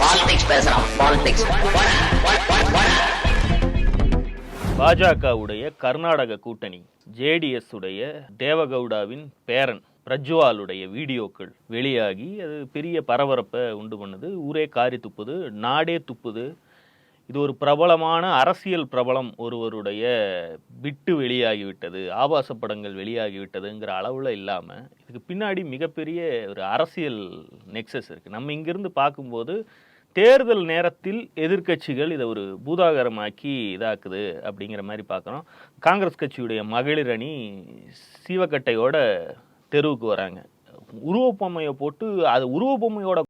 Politics பேசுறான் politics பாஜகவுடைய கர்நாடக கூட்டணி ஜேடிஎஸ் உடைய தேவகவுடாவின் பேரன் பிரஜ்வாலுடைய வீடியோக்கள் வெளியாகி அது பெரிய பரபரப்பை உண்டு பண்ணுது. ஊரே காரி துப்புது நாடே துப்புது. இது ஒரு பிரபலமான அரசியல் பிரபலம் ஒருவருடைய விட்டு வெளியாகிவிட்டது ஆபாச படங்கள் வெளியாகிவிட்டதுங்கிற அளவில் இல்லாமல் இதுக்கு பின்னாடி மிகப்பெரிய ஒரு அரசியல் நெக்ஸஸ் இருக்குது நம்ம இங்கிருந்து பார்க்கும்போது தேர்தல் நேரத்தில் எதிர்க்கட்சிகள் இதை ஒரு பூதாகரமாக்கி இதாக்குது அப்படிங்கிற மாதிரி பார்க்குறோம். காங்கிரஸ் கட்சியுடைய மகளிர் அணி சீவக்கட்டையோட தெருவுக்கு வராங்க. உருவப்பொம்மையை போட்டு அது உருவப்பொம்மையோட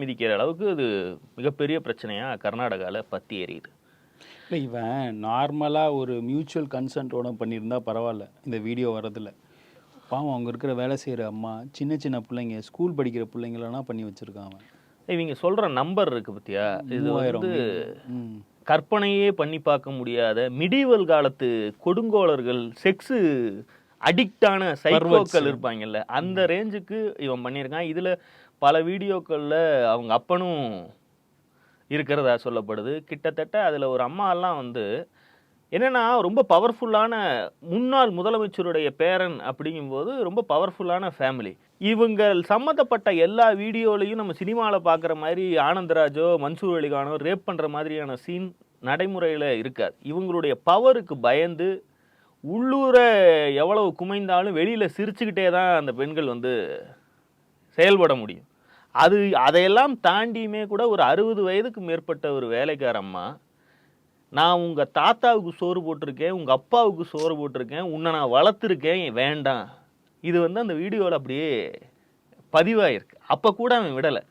மிதிக்கிற அளவுக்கு அது மிகப்பெரிய பிரச்சனையாக கர்நாடகாவில் பத்தி எறியுது இல்லை இவன் நார்மலாக ஒரு மியூச்சுவல் கன்சென்ட்டோட பண்ணியிருந்தா பரவாயில்ல இந்த வீடியோ வரதில்ல பாவம் அவங்க இருக்கிற வேலை செய்கிற அம்மா சின்ன சின்ன பிள்ளைங்க ஸ்கூல் படிக்கிற பிள்ளைங்களெல்லாம் பண்ணி வச்சுருக்கான் அவன். இவங்க சொல்கிற நம்பர் இருக்கு பத்தியா? இது வந்து கற்பனையே பண்ணி பார்க்க முடியாத மிடிவல் காலத்து கொடுங்கோலர்கள் செக்ஸு அடிக்டான சைக்கோக்கள் இருப்பாங்கல்ல அந்த ரேஞ்சுக்கு இவன் பண்ணியிருக்கான். இதில் பல வீடியோக்களில் அவங்க அப்பனும் இருக்கிறதா சொல்லப்படுது. கிட்டத்தட்ட அதில் ஒரு அம்மாலாம் வந்து என்னென்னா ரொம்ப பவர்ஃபுல்லான முன்னாள் முதலமைச்சருடைய பேரன் அப்படிங்கும்போது ரொம்ப பவர்ஃபுல்லான ஃபேமிலி இவங்க சம்மந்தப்பட்ட எல்லா வீடியோலையும் நம்ம சினிமாவில் பார்க்குற மாதிரி ஆனந்தராஜோ மன்சூர் அலிகானோ ரேப் பண்ணுற மாதிரியான சீன் நடைமுறையில் இருக்காது. இவங்களுடைய பவருக்கு பயந்து உள்ளூரை எவ்வளவு குமைந்தாலும் வெளியில் சிரிச்சுக்கிட்டே தான் அந்த பெண்கள் வந்து செயல்பட முடியும். அது அதையெல்லாம் தாண்டியுமே கூட ஒரு அறுபது வயதுக்கு மேற்பட்ட ஒரு வேலைக்கார அம்மா நான் உங்கள் தாத்தாவுக்கு சோறு போட்டிருக்கேன் உங்கள் அப்பாவுக்கு சோறு போட்டிருக்கேன் உன்னை நான் வளர்த்துருக்கேன் வேண்டாம். இது வந்து அந்த வீடியோவில் அப்படியே பதிவாயிருக்கு. அப்போ கூட அவன் விடலை.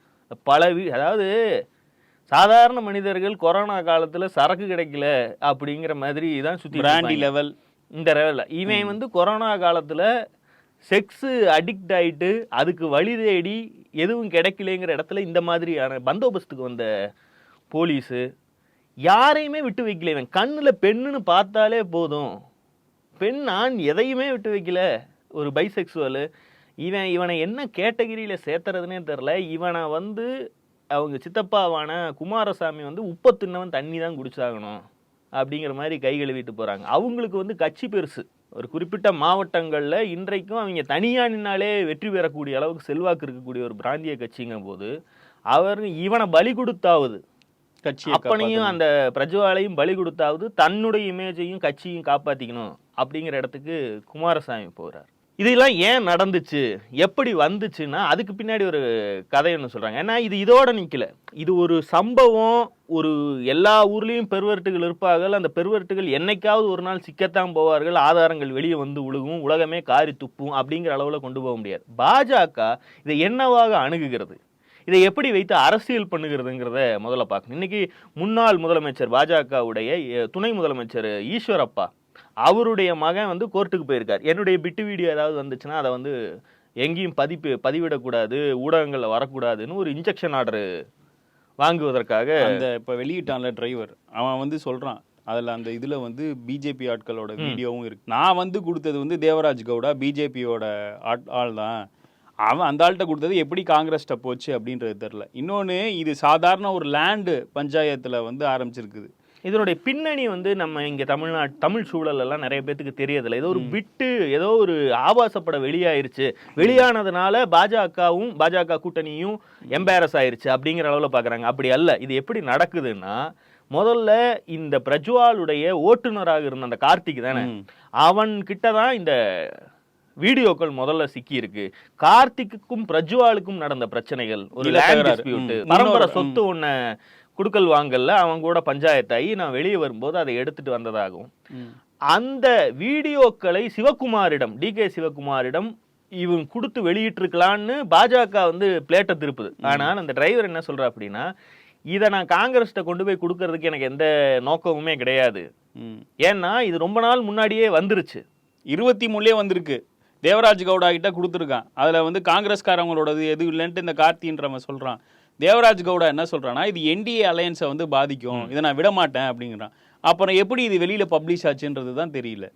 பல வீ அதாவது சாதாரண மனிதர்கள் கொரோனா காலத்தில் சரக்கு கிடைக்கல அப்படிங்கிற மாதிரி தான் சுற்றி பிராண்டி லெவல் இந்த லெவலில் இவன் வந்து கொரோனா காலத்தில் செக்ஸு அடிக்ட் ஆகிட்டு அதுக்கு வழி தேடி எதுவும் கிடைக்கலங்கிற இடத்துல இந்த மாதிரியான பந்தோபஸ்துக்கு வந்த போலீஸு யாரையுமே விட்டு வைக்கல இவன். கண்ணில் பெண்ணுன்னு பார்த்தாலே போதும். பெண் ஆண் எதையுமே விட்டு வைக்கல. ஒரு பைசெக்சுவலு இவன் இவனை என்ன கேட்டகிரியில் சேர்த்துறதுனே தெரில இவனை வந்து அவங்க சித்தப்பாவான குமாரசாமி வந்து உப்பை தின்னவன் தண்ணி தான் குடிச்சாகணும் அப்படிங்கிற மாதிரி கை கழுவிட்டு போகிறாங்க அவங்களுக்கு வந்து கட்சி பெருசு. ஒரு குறிப்பிட்ட மாவட்டங்களில் இன்றைக்கும் அவங்க தனியாக நின்னாலே வெற்றி பெறக்கூடிய அளவுக்கு செல்வாக்கு இருக்கக்கூடிய ஒரு பிராந்திய கட்சிங்கும் போது அவர் இவனை பலி கொடுத்தாவது கட்சியை அப்பனையும் அந்த பிரஜ்வாலையும் பலி கொடுத்தாவது தன்னுடைய இமேஜையும் கட்சியும் காப்பாத்திக்கணும் அப்படிங்கிற இடத்துக்கு குமாரசாமி போகிறார் இதெல்லாம் ஏன் நடந்துச்சு? எப்படி வந்துச்சுன்னா அதுக்கு பின்னாடி ஒரு கதை ஒன்று சொல்றாங்க. ஏன்னா இது இதோட நிற்கல இது ஒரு சம்பவம் ஒரு எல்லா ஊர்லேயும் பெருவர்ட்டுகள் இருப்பார்கள். அந்த பெருவர்ட்டுகள் என்னைக்காவது ஒரு நாள் சிக்கத்தான் போவார்கள். ஆதாரங்கள் வெளியே வந்து உழுகும். உலகமே காரி துப்பும் அப்படிங்கிற அளவில் கொண்டு போக முடியாது. பாஜக இதை என்னவாக அணுகுகிறது? இதை எப்படி வைத்து அரசியல் பண்ணுகிறதுங்கிறத முதல்ல பார்க்கணும். இன்னைக்கு முன்னாள் முதலமைச்சர் பாஜகவுடைய துணை முதலமைச்சர் ஈஸ்வரப்பா அவருடைய மகன் வந்து கோர்ட்டுக்கு போயிருக்கார். என்னுடைய பிட்டு வீடியோ ஏதாவது வந்துச்சுன்னா அதை வந்து எங்கேயும் பதிப்பு பதிவிடக்கூடாது ஊடகங்களில் வரக்கூடாதுன்னு ஒரு இன்ஜெக்ஷன் ஆர்டர் வாங்குவதற்காக அந்த இப்போ வெளியிட்டான்ல டிரைவர் அவன் வந்து சொல்றான் அதில் அந்த இதில் வந்து பிஜேபி ஆட்களோட வீடியோவும் இருக்கு. நான் வந்து கொடுத்தது வந்து தேவராஜ் கவுடா பிஜேபியோட ஆட் ஆள் தான் அவன் அந்த ஆள்கிட்ட கொடுத்தது எப்படி காங்கிரஸ்ட்ட போச்சு அப்படின்றது தெரில இன்னொன்று இது சாதாரண ஒரு லேண்டு பஞ்சாயத்தில் வந்து ஆரம்பிச்சிருக்குது. இதனுடைய பின்னணி வந்து நம்ம இங்க தமிழ்நாடு தமிழ் சூழல் எல்லாம் நிறைய பேத்துக்கு தெரியதில்லை ஏதோ ஒரு விட்டு ஏதோ ஒரு ஆபாசப்பட வெளியாயிருச்சு. வெளியானதுனால பாஜகவும் பாஜக கூட்டணியும் எம்பேரஸ் ஆயிருச்சு அப்படிங்கிற அளவுல பாக்குறாங்க. அப்படி அல்ல. இது எப்படி நடக்குதுன்னா முதல்ல இந்த பிரஜ்வாலுடைய ஓட்டுநராக இருந்த அந்த கார்த்திக் தானே. அவன் கிட்ட தான் இந்த வீடியோக்கள் முதல்ல சிக்கி இருக்கு கார்த்திக்குக்கும் பிரஜ்வாலுக்கும் நடந்த பிரச்சனைகள் ஒரு லேண்ட். டிஸ்பியூட். பரம்பரை சொத்து ஒண்ண குடுக்கல் வாங்கல்ல அவங்க கூட பஞ்சாயத்தாகி நான் வெளியே வரும்போது அதை எடுத்துட்டு வந்ததாகவும். அந்த வீடியோக்களை சிவகுமாரிடம் டி கே சிவகுமாரிடம் இவன் கொடுத்து வெளியிட்டிருக்கலான்னு பாஜக வந்து பிளேட்டை திருப்புது. ஆனால் அந்த டிரைவர் என்ன சொல்றா அப்படின்னா இதை நான் காங்கிரஸ்ட்ட கொண்டு போய் கொடுக்கறதுக்கு எனக்கு எந்த நோக்கமுமே கிடையாது. ஏன்னா இது ரொம்ப நாள் முன்னாடியே வந்துருச்சு. இருபத்தி மூணுலேயே வந்திருக்கு. தேவராஜ் கவுடா கிட்ட கொடுத்துருக்கான். அதில் வந்து காங்கிரஸ்காரங்களோடது எதுவும் இல்லைன்ட்டு இந்த கார்த்தின்றவன் சொல்கிறான் தேவராஜ் கவுடா என்ன சொல்றான்னா இது என்டிஏ அலையன்ஸை வந்து பாதிக்கும் இதை நான் விட மாட்டேன் அப்படிங்கிறான். அப்புறம் எப்படி இது வெளியில பப்ளிஷ் ஆச்சுன்றது தான் தெரியல.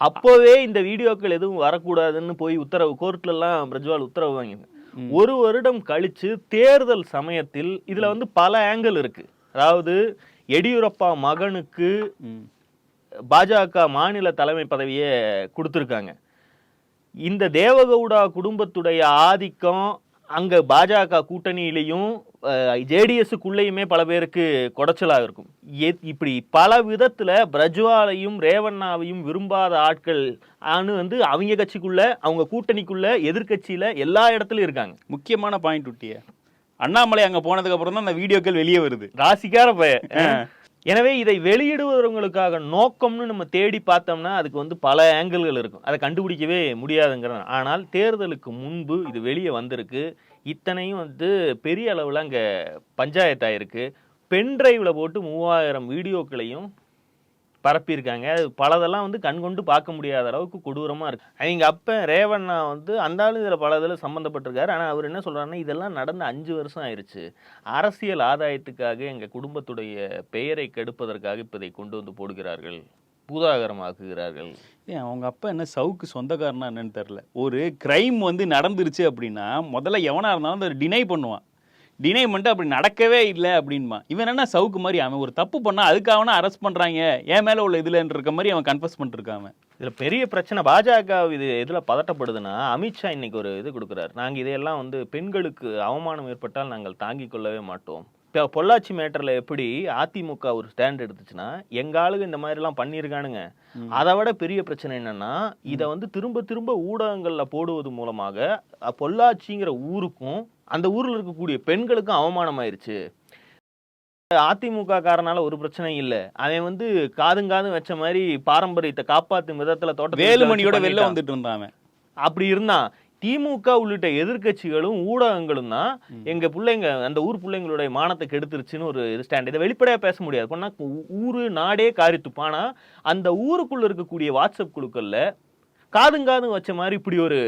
அப்போவே இந்த வீடியோக்கள் எதுவும் வரக்கூடாதுன்னு போய் உத்தரவு கோர்ட்ல எல்லாம் பிரஜ்வால் உத்தரவு வாங்கிங்க. ஒரு வருடம் கழிச்சு தேர்தல் சமயத்தில் இதுல வந்து பல ஆங்கிள் இருக்கு. அதாவது எடியூரப்பா மகனுக்கு. பாஜக மாநில தலைமை பதவியை கொடுத்துருக்காங்க. இந்த தேவகவுடா குடும்பத்துடைய ஆதிக்கம் அங்க பாஜக கூட்டணியிலையும் ஜேடிஎஸ்க்குள்ளேயுமே பல பேருக்கு குடைச்சலா இருக்கும். எ- இப்படி பல விதத்துல பிரஜ்வாலையும் ரேவண்ணாவையும் விரும்பாத ஆட்கள் ஆனு வந்து அவங்க கட்சிக்குள்ள அவங்க கூட்டணிக்குள்ள எதிர்க்கட்சியில எல்லா இடத்துலயும் இருக்காங்க. முக்கியமான பாயிண்ட் விட்டிய அண்ணாமலை அங்க போனதுக்கு அப்புறம் தான் அந்த வீடியோக்கள் வெளியே வருது. ராசிக்கார பய எனவே இதை வெளியிடுவதவங்களுக்காக நோக்கம்னு நம்ம தேடி பார்த்தோம்னா அதுக்கு வந்து பல ஆங்கிள்கள் இருக்கும். அதை கண்டுபிடிக்கவே முடியாதுங்கிறேன் ஆனால் தேர்தலுக்கு முன்பு இது வெளியே வந்திருக்கு. இத்தனையும் வந்து பெரிய அளவில் அங்கே பஞ்சாயத்தாயிருக்கு. பென் டிரைவில் போட்டு மூவாயிரம் வீடியோக்களையும் பரப்பியிருக்காங்க. அது பலதெல்லாம் வந்து கண் கொண்டு பார்க்க முடியாத அளவுக்கு கொடூரமாக இருக்குது அவங்க அப்போ ரேவண்ணா வந்து அந்த ஆளு இதில் பல இதில் சம்மந்தப்பட்டிருக்காரு ஆனால் அவர் என்ன சொல்கிறாருன்னா இதெல்லாம் நடந்து அஞ்சு வருஷம் ஆயிருச்சு. அரசியல் ஆதாயத்துக்காக எங்கள் குடும்பத்துடைய பெயரை கெடுப்பதற்காக இப்போ இதை கொண்டு வந்து போடுகிறார்கள். பூதாகரமாக்குகிறார்கள். ஏன் அவங்க அப்பா என்ன சவுக்கு சொந்தக்காரனா என்னன்னு தெரில ஒரு கிரைம் வந்து நடந்துருச்சு அப்படின்னா முதல்ல எவனாக இருந்தாலும் அதை டினை பண்ணுவான். டினை பண்ணிட்டு அப்படி நடக்கவே இல்லை அப்படின்மா இவன் என்ன சவுக்கு மாதிரி அவன் ஒரு தப்பு பண்ணா அதுக்காக அரெஸ்ட் பண்றாங்க. என் மேல உள்ள இதுலன்னு இருக்க மாதிரி அவன் கன்ஃபஸ் பண்ணிருக்கான் இதுல பெரிய பிரச்சனை பாஜக இது எதுல பதட்டப்படுதுன்னா அமித்ஷா இன்னைக்கு ஒரு இது கொடுக்குறாரு. நாங்க இதையெல்லாம் வந்து பெண்களுக்கு அவமானம் ஏற்பட்டால் நாங்கள் தாங்கிக் கொள்ளவே மாட்டோம். இப்போ பொள்ளாச்சி மேட்டர்ல எப்படி அதிமுக ஒரு ஸ்டாண்ட் எடுத்துச்சுன்னா எங்க ஆளுங்க இந்த மாதிரி எல்லாம் பண்ணியிருக்கானுங்க அதை விட பெரிய பிரச்சனை என்னன்னா இதை வந்து திரும்ப திரும்ப ஊடகங்கள்ல போடுவது மூலமாக பொள்ளாச்சிங்கிற ஊருக்கும் அந்த ஊர்ல இருக்கக்கூடிய பெண்களுக்கும் அவமானம் ஆயிருச்சு அதிமுக காரனால ஒரு பிரச்சனையும் இல்ல. அவன் வந்து காதும் காதும் வச்ச மாதிரி பாரம்பரியத்தை காப்பாத்தும் விதத்துல தோட்டத்தை வேலுமணியோட வெளில. வந்துட்டு இருந்தான் அப்படி இருந்தான். திமுக உள்ளிட்ட எதிர்க்கட்சிகளும் ஊடகங்களும் தான் எங்க பிள்ளைங்க அந்த ஊர் பிள்ளைங்களுடைய மானத்தை கெடுத்துருச்சுன்னு ஒரு ஸ்டாண்ட் இதை வெளிப்படையா பேச முடியாது. பண்ணா ஊரு நாடே ஆனா அந்த ஊருக்குள்ள இருக்கக்கூடிய வாட்ஸ்அப் குழுக்கள்ல காதும் காதும் வச்ச மாதிரி இப்படி ஒரு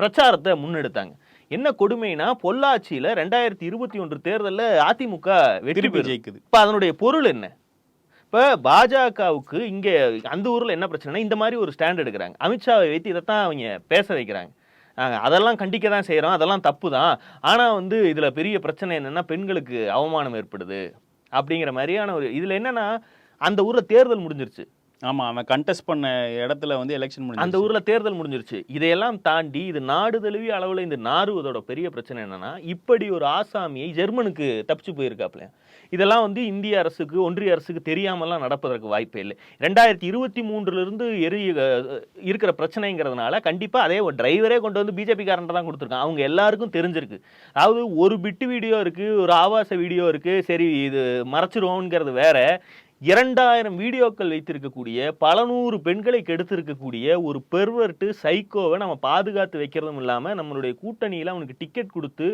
பிரச்சாரத்தை முன்னெடுத்தாங்க. என்ன கொடுமைனா பொள்ளாச்சியில ரெண்டாயிரத்தி இருபத்தி ஒன்று தேர்தல்ல அதிமுக வெற்றி ஜெயிக்குது. இப்ப அதனுடைய பொருள் என்ன? இப்ப பாஜகவுக்கு இங்க அந்த ஊர்ல என்ன பிரச்சனைனா இந்த மாதிரி ஒரு ஸ்டாண்ட் எடுக்கிறாங்க. அமித்ஷாவை வைத்து இதைத்தான் அவங்க பேச வைக்கிறாங்க. அதெல்லாம் கண்டிக்க தான் செய்றோம். அதெல்லாம் தப்பு தான் ஆனா வந்து இதுல பெரிய பிரச்சனை என்னன்னா பெண்களுக்கு அவமானம் ஏற்படுது. அப்படிங்கிற மாதிரியான ஒரு இதுல என்னன்னா அந்த ஊர்ல தேர்தல் முடிஞ்சிருச்சு. ஆமாம் அவன் கண்டெஸ்ட் பண்ண இடத்துல வந்து எலெக்ஷன் முடிஞ்சு அந்த ஊரில் தேர்தல் முடிஞ்சிருச்சு. இதையெல்லாம் தாண்டி இது நாடு தழுவிய அளவில் இந்த நாறுவதோட பெரிய பிரச்சனை என்னன்னா இப்படி ஒரு ஆசாமியை ஜெர்மனுக்கு தப்பிச்சு போயிருக்காப்ல இதெல்லாம் வந்து இந்திய அரசுக்கு ஒன்றிய அரசுக்கு தெரியாமலாம் நடப்பதற்கு வாய்ப்பே இல்லை. ரெண்டாயிரத்தி இருபத்தி மூன்றுலேருந்து எரி இருக்கிற பிரச்சனைங்கிறதுனால கண்டிப்பாக அதே ஒரு டிரைவரே கொண்டு வந்து பிஜேபி காரன்ட்ட தான் கொடுத்துருக்கான். அவங்க எல்லாருக்கும் தெரிஞ்சிருக்கு. அதாவது ஒரு பிட்டு வீடியோ இருக்குது ஒரு ஆபாச வீடியோ இருக்குது சரி இது மறைச்சிருவோங்கிறது வேற. இரண்டாயிரம் வீடியோக்கள் வைத்திருக்கக்கூடிய பல நூறு பெண்களை கெடுத்திருக்கக்கூடிய ஒரு பெர்வர்ட்டு சைக்கோவை நம்ம பாதுகாத்து வைக்கிறதும் இல்லாம நம்மளுடைய கூட்டணியில அவனுக்கு டிக்கெட் கொடுத்து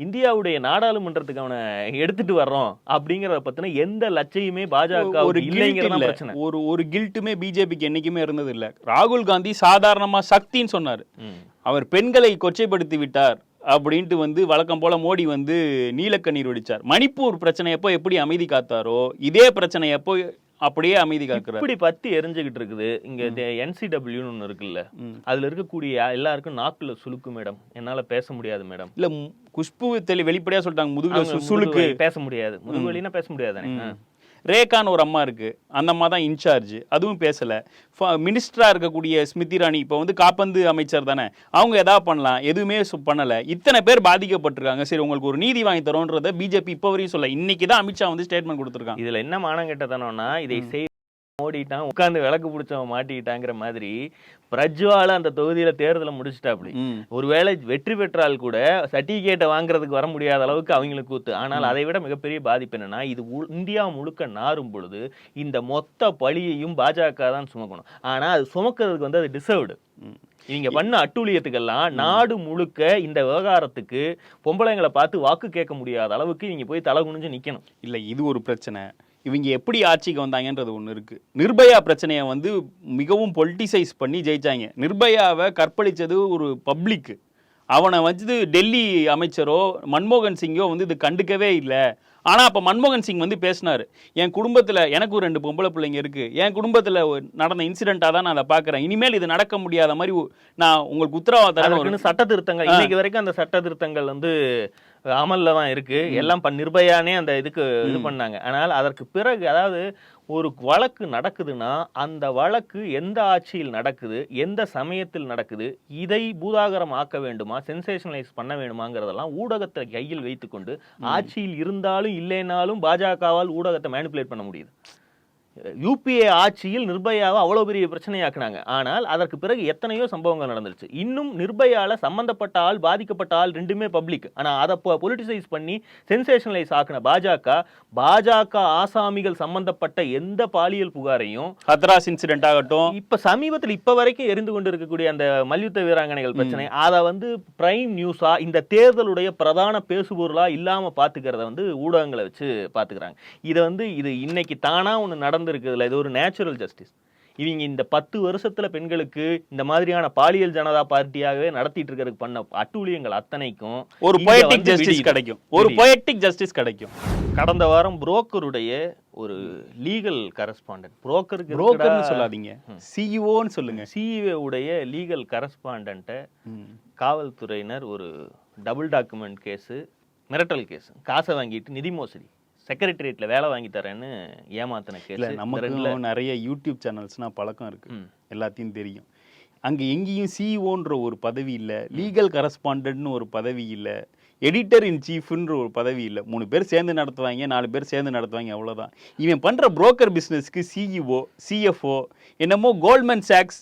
இந்தியாவுடைய நாடாளுமன்றத்துக்கு அவனை எடுத்துட்டு வர்றோம் அப்படிங்கறத பத்தின எந்த லட்சியமே பாஜக ஒரு இல்லைங்கிறதா இல்ல. பிரச்சனை ஒரு ஒரு கில்ட்டுமே பிஜேபிக்கு என்னைக்குமே இருந்தது இல்ல ராகுல் காந்தி சாதாரணமா சக்தின்னு சொன்னாரு. அவர் பெண்களை கொச்சைப்படுத்தி விட்டார் அப்படின்ட்டு வந்து வழக்கம் போல மோடி வந்து நீலக்கண்ணீர் வெடிச்சார். மணிப்பூர் பிரச்சனை எப்போ எப்படி அமைதி காத்தாரோ இதே பிரச்சனை எப்போ அப்படியே அமைதி காக்குறாரு. இப்படி பத்தி எரிஞ்சுகிட்டு இருக்குது. இங்க என்சிடபிள்யூன்னு ஒண்ணு இருக்குல்ல. அதுல இருக்கக்கூடிய எல்லாருக்கும் நாக்குல சுளுக்கு மேடம் என்னால பேச முடியாது மேடம் இல்ல குஷ்பு தெளி வெளிப்படையா சொல்லிட்டாங்க. முதுகுல அவங்க சு- சுளுக்கு. முதுகு வலி பேச முடியாது. முதுகு வலினா பேச முடியாது ரேகான்னு ஒரு அம்மா இருக்கு. அந்த அம்மா தான் இன்சார்ஜ். அதுவும் பேசல. மினிஸ்டரா இருக்கக்கூடிய ஸ்மிருதி இராணி இப்போ வந்து காப்பந்து அமைச்சர் தானே. அவங்க எதா பண்ணலாம். எதுவுமே பண்ணல. இத்தனை பேர் பாதிக்கப்பட்டிருக்காங்க. சரி உங்களுக்கு ஒரு நீதி வாங்கி தரோன்றத பிஜேபி இப்போ வரையும் சொல்ல. இன்னைக்கு தான் அமித்ஷா வந்து ஸ்டேட்மெண்ட் கொடுத்துருக்காங்க. இதுல என்ன மானம் கெட்டதனம்னா இதை செய் ஓடிட்டான் உட்கார்ந்து விளக்கு பிடிச்சவன் மாட்டிக்கிட்டாங்கிற மாதிரி பிரஜ்வால அந்த தொகுதியில தேர்தலை முடிச்சிட்டாப்படி ம். ஒருவேளை வெற்றி பெற்றால் கூட சர்டிபிகேட்டை வாங்குறதுக்கு வர முடியாத அளவுக்கு அவங்களுக்கு கூத்து. ஆனால் அதை விட மிகப்பெரிய பாதிப்பு என்னன்னா இது இந்தியா முழுக்க நாறும் பொழுது இந்த மொத்த பழியையும் பாஜக தான் சுமக்கணும். ஆனா அது சுமக்கிறதுக்கு வந்து அது டிசர்வ்டு. இவங்க பண்ண அட்டூழியத்துக்கெல்லாம் நாடு முழுக்க இந்த விவகாரத்துக்கு பொம்பளைங்களை பார்த்து வாக்கு கேட்க முடியாத அளவுக்கு நீங்க போய் தலை குனிஞ்சு நிக்கணும். இல்ல இது ஒரு பிரச்சனை. இவங்க எப்படி ஆட்சிக்கு வந்தாங்கன்றது ஒன்று இருக்கு. நிர்பயா பிரச்சனையை வந்து மிகவும் பொலிட்டிசைஸ் பண்ணி ஜெயிச்சாங்க. நிர்பயாவை கற்பழிச்சது ஒரு பப்ளிக் அவனை வந்து டெல்லி அமைச்சரோ மன்மோகன் சிங்கோ வந்து இது கண்டுக்கவே இல்லை. ஆனா அப்ப மன்மோகன் சிங் வந்து பேசினாரு. என் குடும்பத்துல எனக்கு ஒரு ரெண்டு பொம்பளை பிள்ளைங்க இருக்கு. என் குடும்பத்துல நடந்த இன்சிடென்ட்டா தான் நான் அதை பாக்குறேன் இனிமேல் இது நடக்க முடியாத மாதிரி நான் உங்களுக்கு உத்தரவாதம் சட்ட திருத்தங்கள். இன்னைக்கு வரைக்கும் அந்த சட்ட திருத்தங்கள் வந்து அமல்ல தான் இருக்கு. எல்லாம் ப- நிர்பயானே அந்த இதுக்கு இது பண்ணாங்க. ஆனால் அதற்கு பிறகு அதாவது ஒரு வழக்கு நடக்குதுன்னா அந்த வழக்கு எந்த ஆட்சியில் நடக்குது எந்த சமயத்தில் நடக்குது இதை பூதாகரம் ஆக்க வேண்டுமா சென்சேஷனலைஸ் பண்ண வேண்டுமாங்கிறதெல்லாம் ஊடகத்தை கையில் வைத்துக்கொண்டு ஆட்சியில் இருந்தாலும் இல்லைனாலும் பாஜகவால் ஊடகத்தை மேனிப்புலேட் பண்ண முடியுது. யூபிஏ ஆட்சியில் நிர்பயாவை அவ்வளோ பெரிய பிரச்சனையாக்குனாங்க. ஆனால் அதற்கு பிறகு எத்தனையோ சம்பவங்கள் நடந்துருச்சு. இன்னும் நிர்பயால சம்பந்தப்பட்ட ஆள் பாதிக்கப்பட்ட ஆள் ரெண்டுமே பப்ளிக் ஆனா அதை பொலிட்டிசைஸ் பண்ணி சென்சேஷனலைஸ் ஆக்கின பாஜக பாஜக ஆசாமிகள் சம்பந்தப்பட்ட எந்த பாலியல் புகாரையும் ஹத்ராஸ் இன்சிடென்ட் ஆகட்டும். இப்ப சமீபத்தில் இப்ப வரைக்கும் எரிந்து கொண்டு இருக்கக்கூடிய அந்த மல்யுத்த வீராங்கனைகள் பிரச்சனை அதை வந்து பிரைம் நியூஸா இந்த தேர்தலுடைய பிரதான பேசுபொருளா இல்லாம பாத்துக்கிறத வந்து ஊடகங்களை வச்சு பாத்துக்கிறாங்க. இதை வந்து இது இன்னைக்கு தானா ஒண்ணு நடந்திருக்குதுல இது ஒரு நேச்சுரல் ஜஸ்டிஸ் இவங்க இந்த பத்து வருஷத்துல பெண்களுக்கு இந்த மாதிரியான பாலியல் ஜனதா பார்ட்டியாகவே நடத்திட்டு இருக்கிறதுக்கு பண்ண அட்டூழியங்கள் அத்தனைக்கும் ஒரு பொயட்டிக் ஜஸ்டிஸ். கிடைக்கும். ஒரு. பொயட்டிக் ஜஸ்டிஸ் கிடைக்கும். கடந்த வாரம் புரோக்கருடைய ஒரு லீகல் கரஸ்பாண்டன்ட் புரோக்கருக்கு புரோக்கர்னு சொல்லாதீங்க. சிஇஓன்னு சொல்லுங்க. சிஇஓ உடைய லீகல் கரஸ்பாண்டண்ட்டை காவல்துறையினர் ஒரு டபுள் டாக்குமெண்ட் கேஸு மிரட்டல் கேஸ் காசை வாங்கிட்டு நிதி மோசடி. செக்ரட்டரியேட்ல வேலை வாங்கி தரேன்னு ஏமாத்தின இல்ல கேஸ் நமக்கு நிறைய யூடியூப் சேனல்ஸ்னா பழக்கம் இருக்கு. எல்லாத்தையும் தெரியும். அங்க எங்கேயும் சிஇஓன்ற ஒரு பதவி இல்ல லீகல் கரஸ்பாண்டன்ட்னு ஒரு பதவி இல்ல எடிட்டர் இன் சீஃப்ன்ற ஒரு பதவி இல்ல. மூணு பேர் சேர்ந்து நடத்துவாங்க நாலு பேர் சேர்ந்து நடத்துவாங்க அவ்வளவுதான். இவன் பண்ற புரோக்கர் பிசினஸ்க்கு சிஇஓ சிஎஃப்ஓ என்னமோ Goldman socks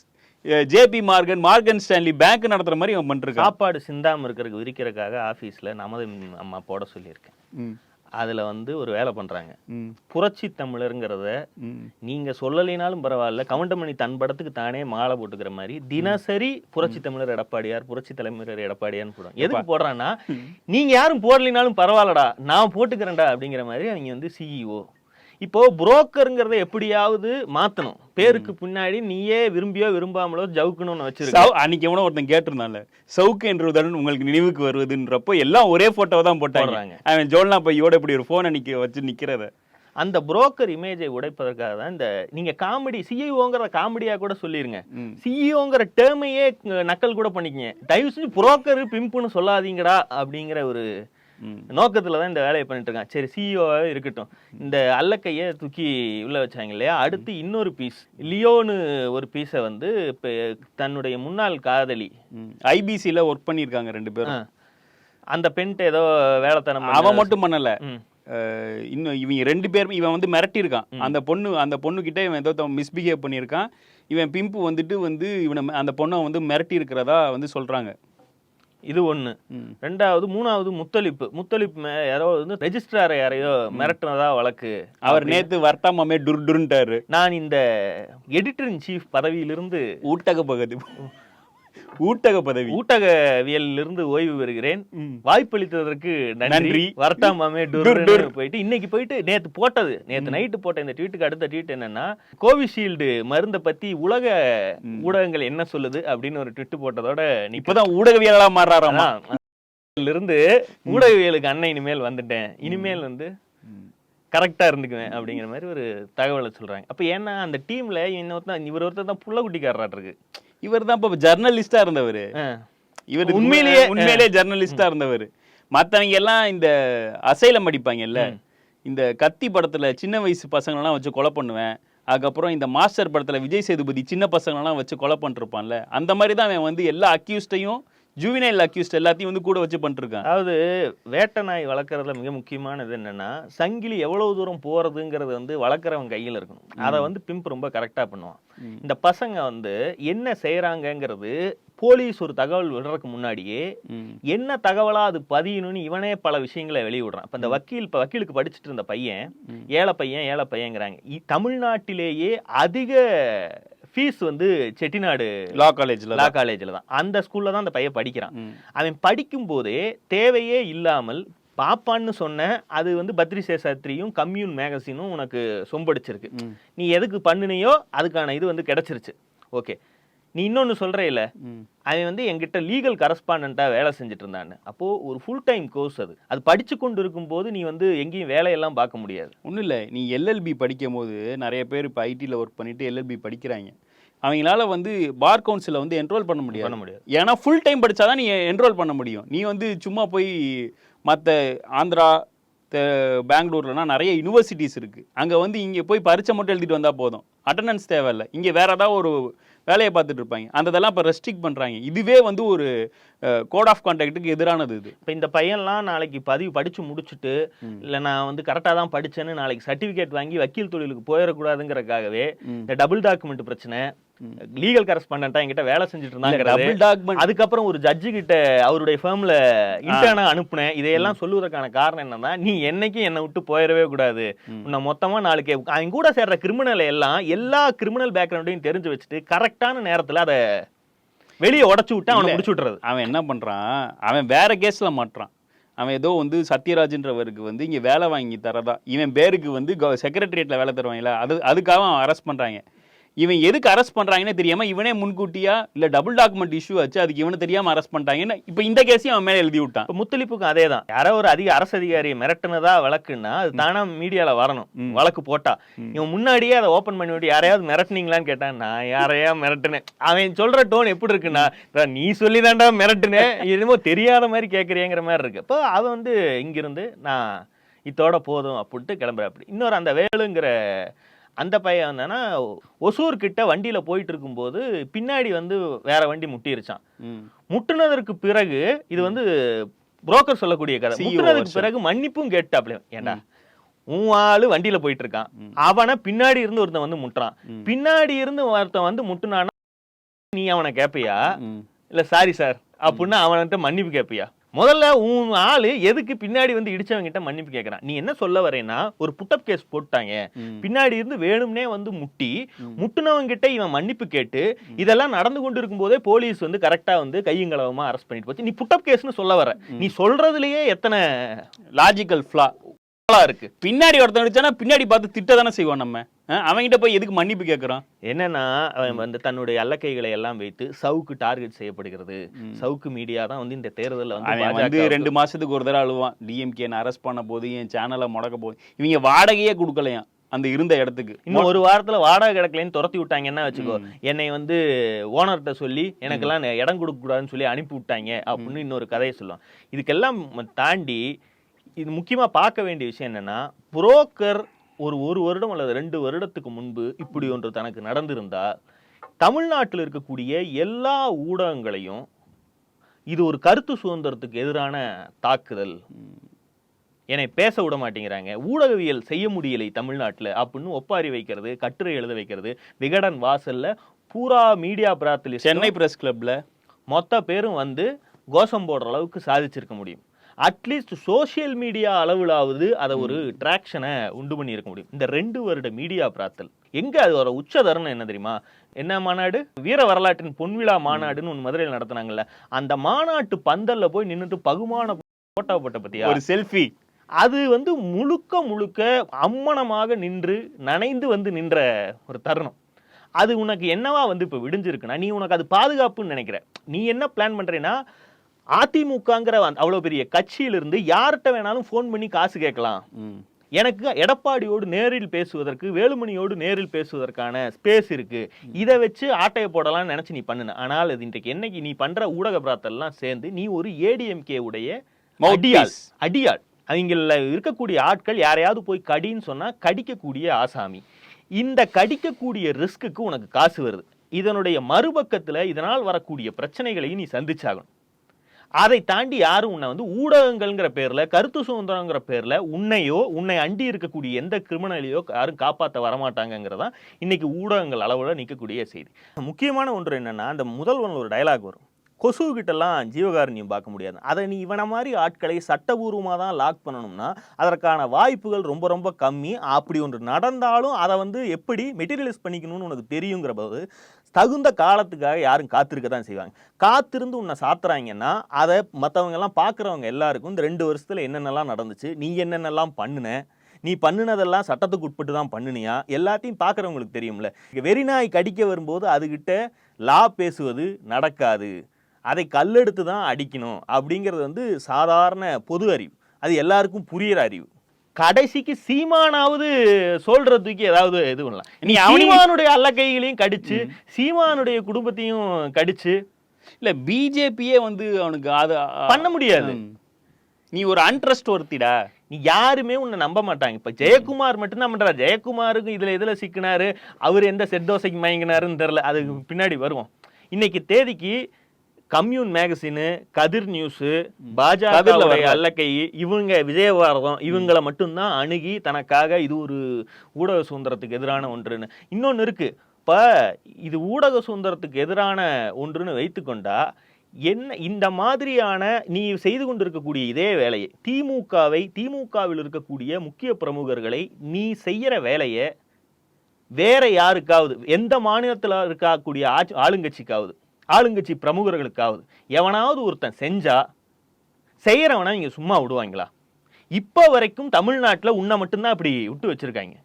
JP Morgan Morgan Stanley bank நடத்துற மாதிரி அவன் பண்ணிருக்கான். சாப்பாடு சிந்தாம இருக்கிறதுக்கு விரிக்கிறதுக்காக ஆபீஸ்ல நமது அம்மா போட சொல்லியிருக்கேன். ம், அதுல வந்து ஒரு வேலை பண்றாங்க. ம், புரட்சி தமிழருங்கிறத ம். நீங்க சொல்லலைனாலும் பரவாயில்ல. கவுண்டமணி தன் படத்துக்கு தானே மாலை போட்டுக்கிற மாதிரி தினசரி புரட்சி தமிழர் எடப்பாடியார் புரட்சி தலைமையர் எடப்பாடியார்னு போடுறாங்க எதுக்கு போடுறான்னா நீங்க யாரும் போடலைனாலும் பரவாயில்லடா நான் போட்டுக்கிறேன்டா அப்படிங்கிற மாதிரி அவங்க வந்து சிஇஓ இப்போ புரோக்கருங்கிறத எப்படியாவது மாத்தணும் பேருக்கு பின்னாடி நீயே விரும்பியோ விரும்பாமலோ ஜவுக்கணும்னு வச்சிருக்க சவு- அன்னைக்கு எவனோ ஒருத்தன் கேட்டிருந்தான்ல சவுக்கு என்றுடன் உங்களுக்கு நினைவுக்கு வருவதுன்றப்போ எல்லாம் ஒரே போட்டோ தான் போட்டாங்க. அவன் ஜோல்னா பையோட இப்படி ஒரு போனை நிக்க வச்சு நிக்கிறத அந்த புரோக்கர் இமேஜை உடைப்பதற்காக தான் இந்த நீங்க காமெடி சிஇஓங்கிற காமெடியா கூட சொல்லிருங்க. சிஇஓங்கிற டேர்மையே நக்கல் கூட பண்ணிக்கங்க தயவு செஞ்சு புரோக்கர் பிம்புன்னு சொல்லாதீங்கடா அப்படிங்கிற ஒரு. நோக்கத்துல தான் இந்த வேலையை பண்ணிட்டு இருக்கான் சரி சிஇஓவே இருக்கட்டும். இந்த அல்லக்கையை தூக்கி உள்ள வச்சாங்க இல்லையா? அடுத்து இன்னொரு பீஸ் லியோன்னு ஒரு பீஸை வந்து இப்ப தன்னுடைய முன்னாள் காதலி. ஐபிசில ஒர்க் பண்ணியிருக்காங்க ரெண்டு பேரும். அந்த பெண்கிட்ட ஏதோ வேலைத்தனம் அவன் மட்டும் பண்ணல. இன்னும் இவங்க ரெண்டு பேரும் இவன் வந்து மிரட்டியிருக்கான். அந்த பொண்ணு அந்த பொண்ணு கிட்ட இவன் ஏதோ மிஸ்பிஹேவ் பண்ணியிருக்கான். இவன் பிம்பு வந்துட்டு வந்து இவனை அந்த பொண்ணை வந்து மிரட்டி இருக்கிறதா வந்து சொல்றாங்க. இது ம். ரெண்டாவது மூணாவது முத்தளிப்பு. முத்தளிப்பு யாரோ வந்து ரெஜிஸ்ட்ராரை யாரையோ மிரட்டுனதா வழக்கு. அவர் நேத்து வர்த்தாமாமே டுர் டுருன்ட்டாரு. நான் இந்த எடிட்டர் இன் சீஃப் பதவியிலிருந்து ஊட்டக பகுதி. ஊட்டக பதவி. ஊட்டகவியலிலிருந்து ஓய்வு பெறுகிறேன். வாய்ப்பளித்ததற்கு நன்றி. வரட்டாமாமே. போயிட்டு இன்னைக்கு போயிட்டு நேத்து போட்டது. நேத்து நைட்டு போட்ட இந்த ட்வீட்டுக்கு அடுத்த ட்வீட் என்னன்னா கோவிஷீல்டு மருந்தை பத்தி உலக ஊடகங்கள் என்ன சொல்லுது அப்படின்னு ஒரு ட்விட் போட்டதோட நீ இப்பதான் ஊடகவியலா மாறுறாராமா? இருந்து ஊடகவியலுக்கு அண்ணன் இனிமேல் வந்துட்டேன். இனிமேல் வந்து கரெக்டா இருந்துக்குவேன் அப்படிங்கிற மாதிரி ஒரு தகவலை சொல்றாங்க. அப்ப ஏன்னா அந்த டீம்ல இன்னொருத்தன் இவர் ஒருத்தர் தான் புள்ள குட்டிக்காரராட்டு இருக்கு இவர் தான் இப்ப ஜர்னலிஸ்டா இருந்தவர். இவர் உண்மையிலேயே, உண்மையிலேயே உண்மையிலேயே ஜர்னலிஸ்டா இருந்தவர். மத்தவங்க எல்லாம் இந்த அசைலம் அடிப்பாங்கல்ல இந்த கத்தி படத்துல சின்ன வயசு பசங்களெல்லாம் வச்சு கொலை பண்ணுவேன். அதுக்கப்புறம் இந்த மாஸ்டர் படத்துல விஜய் சேதுபதி சின்ன பசங்களெல்லாம் வச்சு கொலை பண்ணிருப்பான்ல. அந்த மாதிரி தான் அவன் வந்து எல்லா அக்யூஸ்டையும் ஜூவினைல் அக்யூஸ்ட் எல்லாத்தையும் வந்து கூட வச்சு பண்ணிருக்கான். அதாவது வேட்டை நாய் வளர்க்குறதுல மிக முக்கியமானது என்னன்னா சங்கிலி எவ்வளவு தூரம் போறதுங்கிறது வந்து வளர்க்குறவன் கையில் இருக்கணும். அதை வந்து பிம்ப் ரொம்ப கரெக்டா பண்ணுவான். இந்த பசங்க வந்து என்ன செய்யறாங்கங்கிறது போலீஸ் ஒரு தகவல் விடுறதுக்கு முன்னாடியே. என்ன தகவலா அது பதியணும்னு இவனே பல விஷயங்களை வெளியிடுறான். இப்ப இந்த வக்கீல் இப்ப வக்கீலுக்கு படிச்சுட்டு இருந்த பையன் ஏழை பையன் ஏழை பையங்கிறாங்க. தமிழ்நாட்டிலேயே அதிக ஃபீஸ் வந்து செட்டிநாடு லா காலேஜ்ல லா காலேஜ்ல தான். அந்த ஸ்கூல்ல தான் அந்த பையன் படிக்கிறான். அவன் படிக்கும் போதே தேவையே இல்லாமல் பாப்பான்னு சொன்ன அது வந்து பத்ரி சேஷாத்ரியும் கம்யூன் மேகசினும் உனக்கு சொம்படிச்சிருக்கு. நீ எதுக்கு பண்ணுனியோ அதுக்கான இது வந்து கிடைச்சிருச்சு. ஓகே. நீ இல்ல ம். அவன் வந்து என்கிட்ட லீகல் கரஸ்பாண்டண்டா வேலை செஞ்சுட்டு இருந்தான்னு அப்போ ஒரு ஃபுல் டைம் கோர்ஸ் அது. அது படிச்சு கொண்டு இருக்கும்போது நீ வந்து எங்கேயும் வேலையெல்லாம் பார்க்க முடியாது. ஒன்றும் இல்லை நீ எல்எல்பி படிக்கும் போது நிறைய பேர் இப்போ ஐடியில் ஒர்க் பண்ணிட்டு எல்எல்பி படிக்கிறாங்க. அவங்களால வந்து பார் கவுன்சிலில் வந்து என்ரோல் பண்ண முடியாது. பண்ண முடியாது. ஏன்னா ஃபுல் டைம் படிச்சாதான் நீ என்ரோல் பண்ண முடியும். நீ வந்து சும்மா போய் மற்ற ஆந்திரா பெங்களூர்லனா நிறைய யூனிவர்சிட்டிஸ் இருக்கு. அங்க வந்து இங்க போய் பரீட்சை மட்டும் எழுதிட்டு வந்தா போதும். அட்டண்டன்ஸ் தேவையில்ல. இங்க வேற ஏதாவது ஒரு வேலையை பார்த்துட்டு இருப்பாங்க. அந்த இதெல்லாம் இப்போ ரெஸ்ட்ரிக்ட் பண்றாங்க. இதுவே வந்து ஒரு கோட் ஆஃப் கான்டாக்ட்டுக்கு எதிரானது இது. இப்போ இந்த பையன்லாம் நாளைக்கு பதிவு படிச்சு முடிச்சுட்டு. இல்லை நான் வந்து கரெக்டாக தான் படிச்சேன்னு நாளைக்கு சர்டிஃபிகேட் வாங்கி வக்கீல் தொழிலுக்கு போயிடக்கூடாதுங்கிறதுக்காகவே ம். இந்த டபுள் டாக்குமெண்ட் பிரச்சனை. லீகல் கரஸ்பாண்டா என்கிட்ட வேலை செஞ்சுட்டு டாக்குமெண்ட் அதுக்கப்புறம் ஒரு ஜட்ஜு கிட்ட அவருடைய ஃபேம்ல இன்டர்னா அனுப்புனேன். இதையெல்லாம் சொல்லுவதற்கான காரணம் என்னன்னா நீ என்னைக்கும் என்னை விட்டு போயிடவே கூடாது. உன்னை மொத்தமா நாளைக்கு அவன் கூட சேர்ற கிரிமினல் எல்லாம் எல்லா கிரிமினல் பேக்ரவுண்டையும் தெரிஞ்சு வச்சுட்டு கரெக்டான நேரத்துல அதை வெளியே உடைச்சு விட்டு அவனை. முடிச்சு விட்டுறது. அவன் என்ன பண்றான்? அவன் வேற கேஸ்ல மாட்டுறான். அவன் ஏதோ வந்து சத்யராஜ்ன்றவருக்கு வந்து இங்க வேலை வாங்கி தரதா இவன் பேருக்கு வந்து செக்ரட்டரியேட்ல வேலை தருவாங்கல்ல அது அதுக்காக அவன் அரெஸ்ட் பண்றாங்க. இவன் எதுக்கு அரெஸ்ட் பண்றாங்கன்னு தெரியாம இவனே முன்கூட்டியா இல்ல டபுள் டாக்குமெண்ட் இஷ்யூ ஆச்சு அதுக்கு இவனு தெரியாம அரெஸ்ட் பண்ணிட்டாங்கன்னு இப்போ இந்த கேஸையும் அவன் மேல எழுதி விட்டான். இப்ப முத்தளிப்புக்கும் அதே தான் யாரோ ஒரு அதிக அரசு அதிகாரி மிரட்டுனதா வழக்குன்னா அது தானா மீடியால வரணும். வழக்கு போட்டா. இவன் முன்னாடியே அதை ஓபன் பண்ணி விட்டு யாரையாவது மிரட்டுனீங்களான்னு கேட்டான் நான் யாரையா மிரட்டுனேன்? அவன் சொல்ற டோன் எப்படி இருக்குன்னா "டா, நீ சொல்லி தான்டா மிரட்டுனேன் என்னமோ தெரியாத மாதிரி கேட்குறியங்கிற மாதிரி இருக்கு. இப்போ அவன் வந்து இங்கிருந்து நான் இத்தோட போதும் அப்படின்ட்டு கிளம்புற அப்படி. இன்னொரு அந்த வேலுங்கிற அந்த பையன் வந்தானா ஒசூர் கிட்ட வண்டியில போயிட்டு இருக்கும்போது பின்னாடி வந்து வேற வண்டி முட்டிருச்சான். முட்டுனதற்கு பிறகு இது வந்து புரோக்கர் சொல்லக்கூடிய கதை. CEO முட்டுனதுக்கு. பிறகு மன்னிப்பும் கேட்டாப்ல ஏண்டா? உன் ஆளு வண்டியில போயிட்டு இருக்கான். அவனை பின்னாடி இருந்து ஒருத்தன் வந்து முட்டுறான். பின்னாடி இருந்து ஒருத்தன் வந்து முட்டுனானா நீ அவனை கேப்பியா. இல்ல சாரி சார் அப்படின்னு அவன்கிட்ட மன்னிப்பு கேப்பியா? முதல்ல உன் ஆளு எதுக்கு பின்னாடி வந்து இடிச்சவங்க கிட்ட மன்னிப்பு கேட்கறான் நீ என்ன சொல்ல வரேன்னா ஒரு புட்டப் கேஸ் போட்டாங்க. பின்னாடி இருந்து வேணும்னே வந்து முட்டி ம். முட்டுனவங்க கிட்ட இவன் மன்னிப்பு கேட்டு இதெல்லாம் நடந்து கொண்டு இருக்கும்போதே போலீஸ் வந்து கரெக்டா வந்து கையங்களவமா அரெஸ்ட் பண்ணிட்டு போச்சு. நீ புட்டப் கேஸ்னு சொல்ல வர நீ சொல்றதுலயே எத்தனை லாஜிக்கல் ஃப்ளா ஆளா இருக்கு. பின்னாடி ஒருத்தன் அடிச்சானா பின்னாடி பார்த்து திட்ட தானே செய்வான் நம்ம. அஹ் அவன்கிட்ட போய் எதுக்கு மன்னிப்பு கேட்கறான் என்னன்னா அவன் வந்து தன்னுடைய அல்லக்கைகளை எல்லாம் வைத்து சவுக்கு டார்கெட் செய்யப்படுகிறது. சவுக்கு மீடியா தான் வந்து இந்த தேர்தல்ல வந்து ரெண்டு மாசத்துக்கு ஒரு தடவை அழுவான். டிஎம்கே அரெஸ்ட் பண்ண போது என் சேனலை முடக்க போகுது இவங்க வாடகையே கொடுக்கலையாம். அந்த இருந்த இடத்துக்கு. இன்னும் ஒரு வாரத்துல வாடகை கிடக்கலன்னு துரத்தி விட்டாங்கன்னா வச்சுக்கோ ம். என்னை வந்து ஓனர்கிட்ட சொல்லி எனக்கெல்லாம் இடம் கொடுக்க கூடாதுன்னு சொல்லி அனுப்பி விட்டாங்க அப்படின்னு இன்னொரு கதையை சொல்லுவான். இதுக்கெல்லாம் தாண்டி இது முக்கியமா பார்க்க வேண்டிய விஷயம் என்னன்னா புரோக்கர் ஒரு ஒரு வருடம் அல்லது ரெண்டு வருடத்துக்கு முன்பு இப்படி ஒன்று தனக்கு நடந்திருந்தா தமிழ்நாட்டில் இருக்கக்கூடிய எல்லா ஊடகங்களையும் இது ஒரு கருத்து சுதந்திரத்துக்கு எதிரான தாக்குதல். என்னை பேச விட மாட்டேங்கிறாங்க. ஊடகவியல் செய்ய முடியலை தமிழ்நாட்டுல அப்படின்னு ஒப்பாரி வைக்கிறது கட்டுரை எழுத வைக்கிறது விகடன் வாசல்ல பூரா மீடியா பிராத்தில் சென்னை பிரஸ் கிளப்ல மொத்த பேரும் வந்து கோஷம் போடுற அளவுக்கு சாதிச்சிருக்க முடியும். அட்லீஸ்ட் சோஷியல் மீடியா அளவிலாவது அதை ஒரு ட்ராக்ஷனை உண்டு பண்ணியிருக்க முடியும். இந்த ரெண்டு வருட மீடியா பிராத்தல். எங்க அது ஒரு உச்ச தருணம் என்ன தெரியுமா? என்ன மாநாடு? வீர வரலாற்றின் பொன்விழா மாநாடுன்னு ஒன்று மதுரையில் நடத்துனாங்கல்ல. அந்த மாநாட்டு பந்தல்ல போய் நின்னுட்டு பகுமான போட்டோ போட்ட பத்தியா? ஒரு செல்ஃபி அது வந்து முழுக்க முழுக்க அம்மனமாக நின்று நனைந்து வந்து நின்ற ஒரு தருணம். அது உனக்கு என்னவா வந்து இப்போ விடிஞ்சிருக்குன்னா நீ உனக்கு அது பாதுகாப்புன்னு நினைக்கிற. நீ என்ன பிளான் பண்றேன்னா அதிமுகங்கிற அவ்வளோ பெரிய கட்சியிலிருந்து யார்கிட்ட வேணாலும் ஃபோன் பண்ணி காசு கேட்கலாம். எனக்கு எடப்பாடியோடு நேரில் பேசுவதற்கு வேலுமணியோடு நேரில் பேசுவதற்கான ஸ்பேஸ் இருக்கு. இதை வச்சு ஆட்டையை போடலாம்னு நினைச்சு நீ பண்ணுன. ஆனால் இது இன்றைக்கு என்னைக்கு நீ பண்ற ஊடக பிராத்தெல்லாம் சேர்ந்து நீ ஒரு ஏடிஎம்கே உடைய அடியாள். அடியாள். அவங்கள இருக்கக்கூடிய ஆட்கள் யாரையாவது போய் கடின்னு சொன்னா கடிக்கக்கூடிய ஆசாமி. இந்த கடிக்கக்கூடிய ரிஸ்க்குக்கு உனக்கு காசு வருது. இதனுடைய மறுபக்கத்துல இதனால் வரக்கூடிய பிரச்சனைகளையும் நீ சந்திச்சாகணும். அதை தாண்டி யாரும் உன்னை வந்து ஊடகங்கள்ங்கிற பேரில் கருத்து சுதந்திரங்கிற பேரில் உன்னையோ உன்னை அண்டி இருக்கக்கூடிய எந்த கிரிமினலையோ யாரும் காப்பாற்ற வரமாட்டாங்கங்கிறதா இன்னைக்கு ஊடகங்கள் அளவில் நிற்கக்கூடிய செய்தி. முக்கியமான ஒன்று என்னென்னா அந்த முதல்வன் ஒரு டயலாக் வரும். கொசுக்கிட்டலாம் ஜீவகாரணியம் பார்க்க முடியாது. அதை நீ இவனை மாதிரி ஆட்களை சட்டபூர்வமாக தான் லாக் பண்ணணும்னா அதற்கான வாய்ப்புகள் ரொம்ப ரொம்ப கம்மி. அப்படி ஒன்று நடந்தாலும் அதை வந்து எப்படி மெட்டீரியலைஸ் பண்ணிக்கணும்னு உனக்கு தெரியுங்கிற போது தகுந்த காலத்துக்காக யாரும் காத்திருக்க தான் செய்வாங்க. காத்திருந்து உன்னை சாத்துறாங்கன்னா அதை மற்றவங்கெல்லாம் பார்க்குறவங்க எல்லாருக்கும் இந்த ரெண்டு வருஷத்தில் என்னென்னலாம் நடந்துச்சு நீ என்னென்னலாம் பண்ணுன நீ பண்ணுனதெல்லாம் சட்டத்துக்கு உட்பட்டு தான் பண்ணுனியா? எல்லாத்தையும் பார்க்குறவங்களுக்கு தெரியும்ல. வெறிநாய் கடிக்க வரும்போது அதுகிட்ட லா பேசுவது நடக்காது. அதை கல்லெடுத்து தான் அடிக்கணும் அப்படிங்கிறது வந்து சாதாரண பொது அறிவு. அது எல்லாருக்கும் புரியிற அறிவு. கடைசிக்கு சீமானாவது சொல்ற தூக்கி ஏதாவது இது பண்ணலாம். நீ அவனையும் சீமானுடைய அல்லக்கைகளையும் கடிச்சு சீமானுடைய குடும்பத்தையும் கடிச்சு இல்ல பிஜேபியே வந்து அவனுக்கு அது பண்ண முடியாது. நீ ஒரு அன்ட்ரஸ்ட் ஒருத்திடா. நீ யாருமே உன்னை நம்ப மாட்டாங்க. இப்ப ஜெயக்குமார் மட்டும்தான் பண்றா ஜெயக்குமாருக்கு இதுல எதுல சிக்கினாரு? அவர் எந்த செட் தோசைக்கு மயங்கினாருன்னு தெரியல. அதுக்கு பின்னாடி வருவோம். இன்னைக்கு தேதிக்கு கம்யூன் மேகசினு கதிர் நியூஸ் பாஜக. அல்லக்கை இவங்க விஜயபாரதம் இவங்கள மட்டும்தான் அணுகி தனக்காக இது ஒரு ஊடக சுதந்திரத்துக்கு எதிரான ஒன்றுன்னு. இன்னொன்னு இருக்கு. இப்ப இது ஊடக சுதந்திரத்துக்கு எதிரான ஒன்றுன்னு வைத்துக்கொண்டா என்ன இந்த மாதிரியான நீ செய்து கொண்டிருக்கக்கூடிய இதே வேலையை திமுகவை திமுகவில் இருக்கக்கூடிய முக்கிய பிரமுகர்களை நீ செய்யற வேலையை வேற யாருக்காவது எந்த மாநிலத்தில் இருக்கக்கூடிய ஆட்சி ஆளுங்கட்சிக்காவது ஆளுங்கட்சி பிரமுகர்களுக்காவது எவனாவது ஒருத்தன் செஞ்சா செய்யறவனா இங்க சும்மா விடுவாங்களா? இப்போ வரைக்கும் தமிழ்நாட்டில் உன்னை மட்டும்தான் அப்படி விட்டு வச்சிருக்காங்க.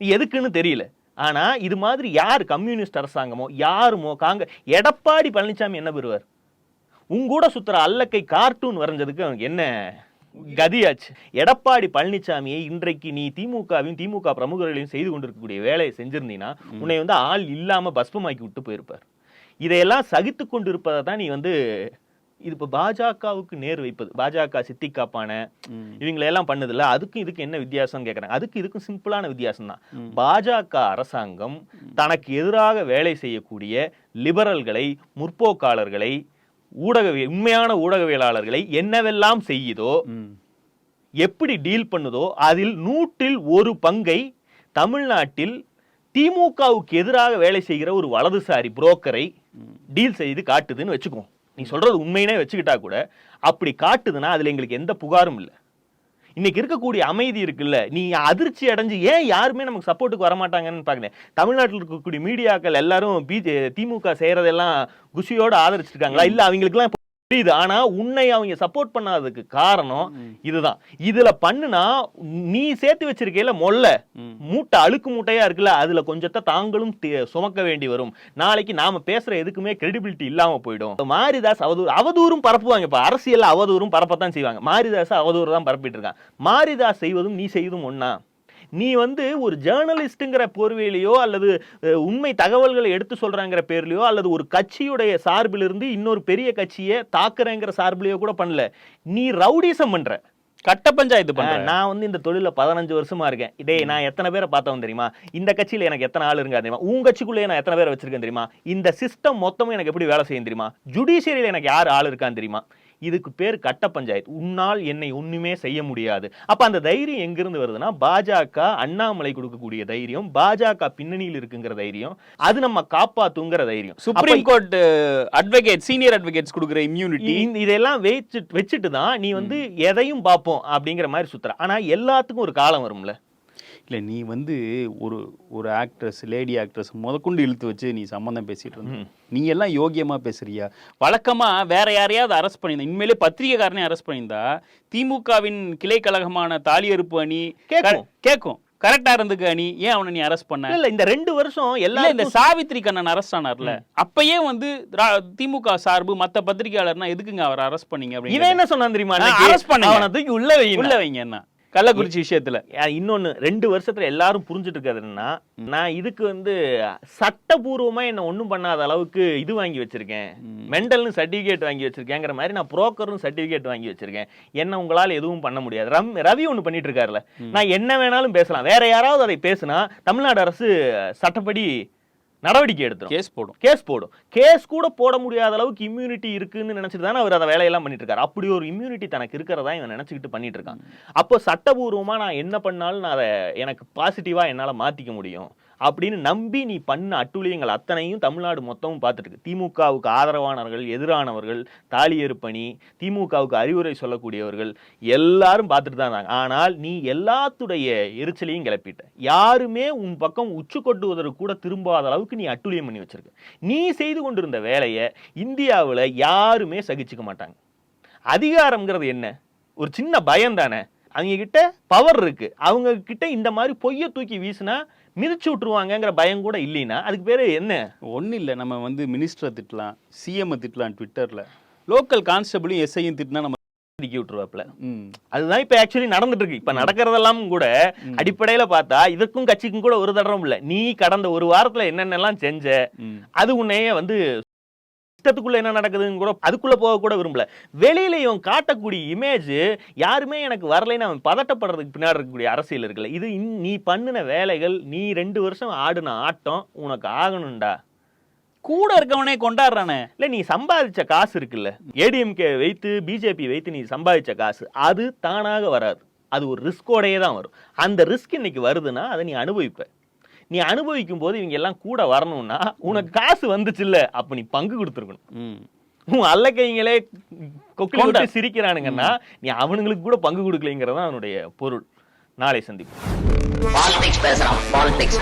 எதுக்குன்னு தெரியல. ஆனா இது மாதிரி யார் கம்யூனிஸ்ட் அரசாங்கமோ யாருமோ காங்க எடப்பாடி பழனிசாமி என்ன பெறுவார்? உங்கூட சுத்துற அல்லக்கை கார்ட்டூன் வரைஞ்சதுக்கு அவனுக்கு என்ன கதியாச்சு? எடப்பாடி பழனிசாமியை இன்றைக்கு நீ திமுகவையும் திமுக பிரமுகர்களையும் செய்து கொண்டிருக்கக்கூடிய வேலையை செஞ்சிருந்தீங்கன்னா உன்னை வந்து ஆள் இல்லாம பஸ்பமாக்கி விட்டு போயிருப்பார். இதையெல்லாம் சகித்து கொண்டிருப்பதை தான் நீ வந்து இது இப்போ பாஜகவுக்கு நேர் வைப்பது. பாஜக சித்தி காப்பான இவங்களெல்லாம் பண்ணுதுல்ல அதுக்கும் இதுக்கு என்ன வித்தியாசம் கேட்குறாங்க அதுக்கு இதுக்கும் சிம்பிளான வித்தியாசம் தான். பாஜக அரசாங்கம் தனக்கு எதிராக வேலை செய்யக்கூடிய லிபரல்களை முற்போக்காளர்களை ஊடக உண்மையான ஊடகவியலாளர்களை என்னவெல்லாம் செய்யுதோ. எப்படி டீல் பண்ணுதோ அதில் நூற்றில் ஒரு பங்கை தமிழ்நாட்டில் திமுகவுக்கு எதிராக வேலை செய்கிற ஒரு வலதுசாரி புரோக்கரை டீல் செய்து காட்டுதுன்னு வச்சுக்குவோம். நீ சொல்றது உண்மையினே வச்சுக்கிட்டா கூட அப்படி காட்டுதுன்னா அதுல எங்களுக்கு எந்த புகாரும் இல்லை. இன்னைக்கு இருக்கக்கூடிய அமைதி இருக்குல்ல நீ அதிர்ச்சி அடைஞ்சு ஏன் யாருமே நமக்கு சப்போர்ட்டுக்கு வரமாட்டாங்கன்னு பாக்குறேன் தமிழ்நாட்டில் இருக்கக்கூடிய மீடியாக்கள் எல்லாரும் பிஜே திமுக செய்யறதெல்லாம் குஷியோட ஆதரிச்சிருக்காங்களா? இல்ல அவங்களுக்குலாம் இப்ப புரியுது. ஆனா உன்னை அவங்க சப்போர்ட் பண்ணாததுக்கு காரணம் இதுதான். இதுல பண்ணுனா நீ சேர்த்து வச்சிருக்கையில மொல்ல. மூட்டை அழுக்கு மூட்டையா இருக்குல்ல அதுல கொஞ்சத்தை தாங்களும் சுமக்க வேண்டி வரும். நாளைக்கு நாம பேசுற எதுக்குமே கிரெடிபிலிட்டி இல்லாம போயிடும். மாரிதாஸ் அவதூறு அவதூறும் பரப்புவாங்க. இப்ப அரசியல்ல அவதூறும் பரப்பத்தான் செய்வாங்க. மாரிதாஸ் அவதூறு தான் பரப்பிட்டு இருக்கான். மாரிதாஸ் செய்வதும் நீ செய்வதும் ஒண்ணா? நீ வந்து ஒரு ஜேர்னலிஸ்ட்டுங்கிற போர்வையிலையோ அல்லது உண்மை தகவல்களை எடுத்து சொல்றாங்கிற பேர்லையோ அல்லது ஒரு கட்சியுடைய சார்பிலிருந்து இன்னொரு பெரிய கட்சியை தாக்குறேங்கிற சார்பிலையோ கூட பண்ணல. நீ ரவுடிசம் பண்ற. கட்ட பஞ்சாயத்து ஆ, பண்ற நான் வந்து இந்த தொழில பதினஞ்சு வருஷமா இருக்கேன். டேய் நான் எத்தனை பேரை பார்த்தவன் தெரியுமா? இந்த கட்சியில எனக்கு எத்தனை ஆள் இருங்க தெரியுமா? உன் கட்சிக்குள்ளேயே நான் எத்தனை பேரை வச்சிருக்கேன் தெரியுமா? இந்த சிஸ்டம் மொத்தமும் எனக்கு எப்படி வேலை செய்யும் தெரியுமா? ஜுடிஷியரியில எனக்கு யார் ஆள் இருக்கான்னு தெரியுமா? இதுக்கு பேர் கட்ட பஞ்சாயத்து. உன்னால் என்னை ஒண்ணுமே செய்ய முடியாது. அப்ப அந்த தைரியம் எங்கிருந்து வருதுன்னா பாஜக அண்ணாமலை கொடுக்கக்கூடிய தைரியம் பாஜக பின்னணியில் இருக்குங்கிற தைரியம் அது நம்ம காப்பாத்துங்கிற தைரியம். Supreme court advocate senior advocates கொடுக்குற இம்யூனிட்டி இதெல்லாம் வச்சு வச்சுட்டு தான் நீ வந்து எதையும் பார்ப்போம் அப்படிங்கிற மாதிரி சுத்துற. ஆனா எல்லாத்துக்கும் ஒரு காலம் வரும்ல. இல்ல நீ வந்து ஒரு ஒரு ஆக்ட்ரஸ் லேடி ஆக்ட்ரஸ் முதற்கொண்டு இழுத்து வச்சு நீ சம்மந்தம் பேசிட்டு இருந்த. நீ எல்லாம் யோகியமா பேசுறியா? வழக்கமா வேற யாரையாவது அரெஸ்ட் பண்ணியிருந்தா உண்மையிலே பத்திரிகைக்காரனே அரெஸ்ட் பண்ணியிருந்தா திமுகவின் கிளை கழகமான தாலியறுப்பு அணி கேக்கும். கேட்கும் கரெக்டா இருந்துக்கு அணி ஏன் அவனை நீ அரெஸ்ட் பண்ண? இல்ல இந்த ரெண்டு வருஷம் இல்ல இந்த சாவித்ரி கண்ணன் அரெஸ்ட் ஆனார்ல. அப்பயே வந்து திமுக சார்பு மத்த பத்திரிகையாளர்னா எதுக்குங்க அவர் அரெஸ்ட் பண்ணீங்க அப்படின்னு என்ன சொன்னான் தெரியுமா பண்ணுங்க. அவனை தூக்கி உள்ள வைங்க. உள்ள வைங்க என்ன? கள்ளக்குறிச்சி விஷயத்துல. இன்னொன்னு ரெண்டு வருஷத்துல எல்லாரும் புரிஞ்சுட்டு இருக்கிறது என்னன்னா நான் இதுக்கு வந்து சட்டபூர்வமா என்ன ஒண்ணும் பண்ணாத அளவுக்கு இது வாங்கி வச்சிருக்கேன். மெண்டல்னு சர்டிபிகேட் வாங்கி வச்சிருக்கேங்கிற மாதிரி நான் புரோக்கரும் சர்டிபிகேட் வாங்கி வச்சிருக்கேன். என்ன உங்களால எதுவும் பண்ண முடியாது. ரம் ரவி ஒண்ணு பண்ணிட்டு இருக்காருல்ல நான் என்ன வேணாலும் பேசலாம். வேற யாராவது அதை பேசுனா தமிழ்நாடு அரசு சட்டப்படி நடவடிக்கை எடுத்துரும். கேஸ் போடும். கேஸ் போடும். கேஸ் கூட போட முடியாத அளவுக்கு இம்யூனிட்டி இருக்குன்னு நினைச்சிட்டு தானே அவர் அதை வேலையெல்லாம் பண்ணிட்டு இருக்காரு அப்படி ஒரு இம்யூனிட்டி தனக்கு இருக்கிறதா இவன் நினைச்சுக்கிட்டு பண்ணிட்டு இருக்கான் அப்போ சட்டபூர்வமா நான் என்ன பண்ணாலும் நான் அதை எனக்கு பாசிட்டிவா என்னால மாத்திக்க முடியும். அப்படின்னு நம்பி நீ பண்ண அட்டுழியங்கள் அத்தனையும் தமிழ்நாடு மொத்தமும் பார்த்துட்டு திமுகவுக்கு ஆதரவானவர்கள் எதிரானவர்கள் தாலியறுப்பணி திமுகவுக்கு அறிவுரை சொல்லக்கூடியவர்கள் எல்லாரும் பார்த்துட்டு தான் இருந்தாங்க. ஆனால் நீ எல்லாத்துடைய எரிச்சலையும் கிளப்பிட்ட. யாருமே உன் பக்கம் உச்சு கொட்டுவதற்கு கூட திரும்பாத அளவுக்கு நீ அட்டுழியம் பண்ணி வச்சிருக்க. நீ செய்து கொண்டிருந்த வேலையை இந்தியாவில் யாருமே சகிச்சுக்க மாட்டாங்க. அதிகாரம்ங்கிறது என்ன? ஒரு சின்ன பயம் தானே அவங்க கிட்ட பவர் இருக்கு. அவங்க கிட்ட இந்த மாதிரி பொய்யை தூக்கி வீசினா மிதிச்சு விட்டுருவாங்கங்கிற பயம் கூட இல்லைன்னா அதுக்கு பேரு என்ன? ஒன்றும் இல்லை நம்ம வந்து மினிஸ்டரை திட்டலாம் சிஎம் திட்டலாம் ட்விட்டரில் லோக்கல் கான்ஸ்டபிளும் எஸ்ஐயும் திட்டினா நம்ம திக்கி விட்டுருவாப்ல அதுதான் இப்ப ஆக்சுவலி நடந்துட்டு இருக்கு இப்ப நடக்கிறதெல்லாம் கூட அடிப்படையில பார்த்தா இதற்கும் கட்சிக்கும் கூட ஒரு தடவை இல்ல. நீ கடந்த ஒரு வாரத்துல என்னென்னலாம் செஞ்ச அது உன்னையே வந்து இஷ்டத்துக்குள்ள என்ன நடக்குதுன்னு கூட அதுக்குள்ள போக கூட விரும்பல. வெளியில இவன் காட்டக்கூடிய இமேஜ் யாருமே எனக்கு வரலைன்னு அவன் பதட்டப்படுறதுக்கு பின்னாடி இருக்கக்கூடிய அரசியல் இருக்குல்ல இது நீ பண்ணின வேலைகள் நீ ரெண்டு வருஷம் ஆடின ஆட்டம் உனக்கு ஆகணும்டா. கூட இருக்கவனே கொண்டாடுறானே. இல்லை நீ சம்பாதிச்ச காசு இருக்குல்ல. ஏடிஎம்கே வைத்து பிஜேபி வைத்து நீ சம்பாதிச்ச காசு அது தானாக வராது. அது ஒரு ரிஸ்கோடையே தான் வரும். அந்த ரிஸ்க் இன்னைக்கு வருதுன்னா அதை நீ அனுபவிப்ப. நீ அனுபவிக்கும் போது இவங்க எல்லாம் கூட வரணும்னா உனக்கு காசு வந்துச்சுல்ல அப்ப நீ பங்கு கொடுத்துருக்கணும். ம். உன் அல்லக்கைங்களே கொக்கில கொண்டா. விட்டு சிரிக்கிறானுங்கன்னா நீ அவனுங்களுக்கு கூட பங்கு கொடுக்கலைங்கிறது தான் அவனுடைய பொருள். நாளை சந்திப்போம். பாலிடிக்ஸ் பேசுறான் பாலிடிக்ஸ்